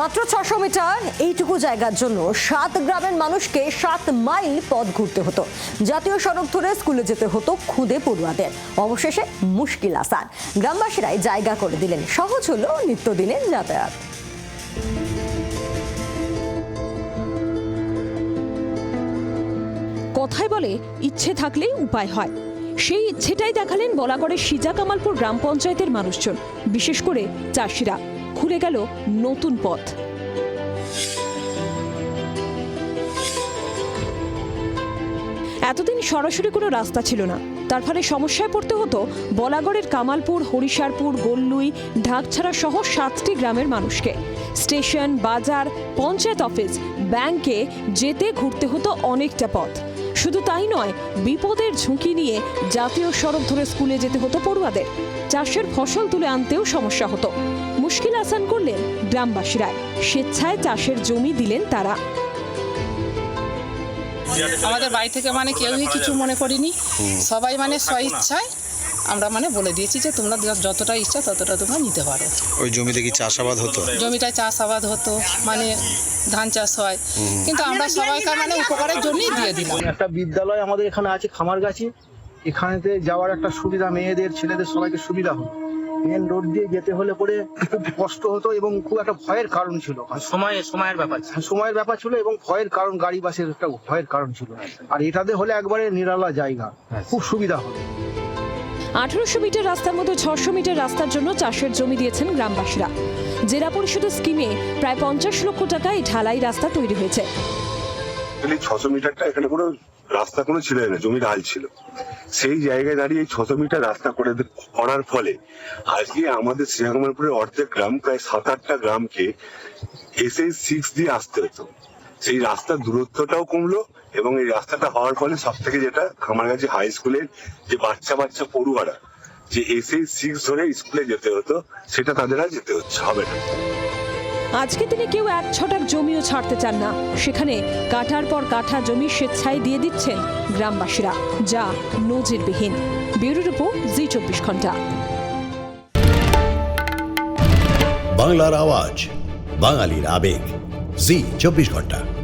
মাত্র ছশো মিটার, এইটুকু জায়গার জন্য সাত গ্রামের মানুষকে সাত মাইল পথ ঘুরতে হতো। জাতীয় সড়ক ধরে স্কুলে যেতে হতো খুদে পড়ুয়াদের। অবশেষে মুশকিল আসান। গ্রামবাসীরাই জায়গা করে দিলেন। সহজ হলো নিত্যদিনের যাতায়াত। কথায় বলে, ইচ্ছে থাকলেই উপায় হয়। সেই ইচ্ছেটাই দেখালেন বলাগড়ের সিজা কামালপুর গ্রাম পঞ্চায়েতের মানুষজন, বিশেষ করে চাষিরা। খুলে গেল নতুন পথ। এতদিন সরাসরি কোনো রাস্তা ছিল না। তার ফলে সমস্যায় পড়তে হতো বলাগড়ের কামালপুর হরিশারপুর গোল্লুই, ঢাকছাড়া সহ সাতটি গ্রামের মানুষকে। স্টেশন, বাজার, পঞ্চায়েত অফিস, ব্যাংকে যেতে ঘুরতে হতো অনেকটা পথ। শুধু তাই নয়, বিপদের ঝুঁকি নিয়ে জাতীয় সড়ক ধরে স্কুলে যেতে হতো পড়ুয়াদের। চাষের ফসল তুলে আনতেও সমস্যা হতো। মুশকিল আসান করলেন গ্রামবাসীরা। স্বেচ্ছায় চাষের জমি দিলেন তারা। আমাদের বাড়ি থেকে মানে কেউই কিছু মনে করিনি। সবাই মানে স্বইচ্ছায় আমরা মানে বলে দিয়েছি যে তোমরা যতটা ইচ্ছা ততটা তোমরা নিতে পারো। ওই জমিতে কি চাষাবাদ হতো? জমিটায় চাষাবাদ হতো মানে ধান চাষ হয়। কিন্তু আমরা সবাইকে মানে উপকারের জন্যই দিয়ে দিলাম। একটা বিদ্যালয় আমাদের এখানে আছে খামারগাছি। এখানেতে যাওয়ার একটা সুবিধা মেয়েদের ছেলেদের সবাইকে সুবিধা হতো মেন রোড দিয়ে যেতে হলে পরে খুব কষ্ট হতো এবং খুব একটা ভয়ের কারণ ছিল। সময় সময়ের ব্যাপার সময়ের ব্যাপার ছিল এবং ভয়ের কারণ গাড়ি বাসের একটা ভয়ের কারণ ছিল। আর এটাতে হলে একবারে নিরালা জায়গা। খুব সুবিধা হতো। আঠারোশো মিটার রাস্তার মধ্যে ছশো মিটার রাস্তার জন্য চাষের জমি দিয়েছেন গ্রামবাসীরা। জেলা পরিষদের স্কিমে প্রায় পঞ্চাশ লক্ষ টাকায় ঢালাই রাস্তা তৈরি হয়েছে। ছশো মিটারটা এখানে কোনো রাস্তা কোনো ছিল না জমির হাল ছিল। সেই জায়গায় দাঁড়িয়ে ছশো মিটার রাস্তা করে করার ফলে আজকে আমাদের শ্রীরামপুরের অর্ধেক গ্রাম, প্রায় সাত আটটা গ্রামকে এসে সিক্স দিয়ে আসতে হতো। সেই রাস্তার দূরত্বটাও কমলো এবং এই রাস্তাটা হওয়ার ফলে সব থেকে যেটা আমার কাছে হাই স্কুলের যে বাচ্চা বাচ্চা পড়ুয়ারা, যে এসে সিক্স ধরে স্কুলে যেতে হতো, সেটা তাদের আর যেতে হচ্ছে হবে না। আজকে তিনি কেউ এক ছটাক জমিও ছাড়তে চান না। সেখানে কাঠার পর কাঠা জমি স্বেচ্ছায় দিয়ে দিচ্ছেন গ্রামবাসীরা, যা নজিরবিহীন। ব্যুরো রিপোর্ট, জি চব্বিশ ঘণ্টা। বাংলার আওয়াজ, বাঙালির আবেগ। জি চব্বিশ ঘণ্টা।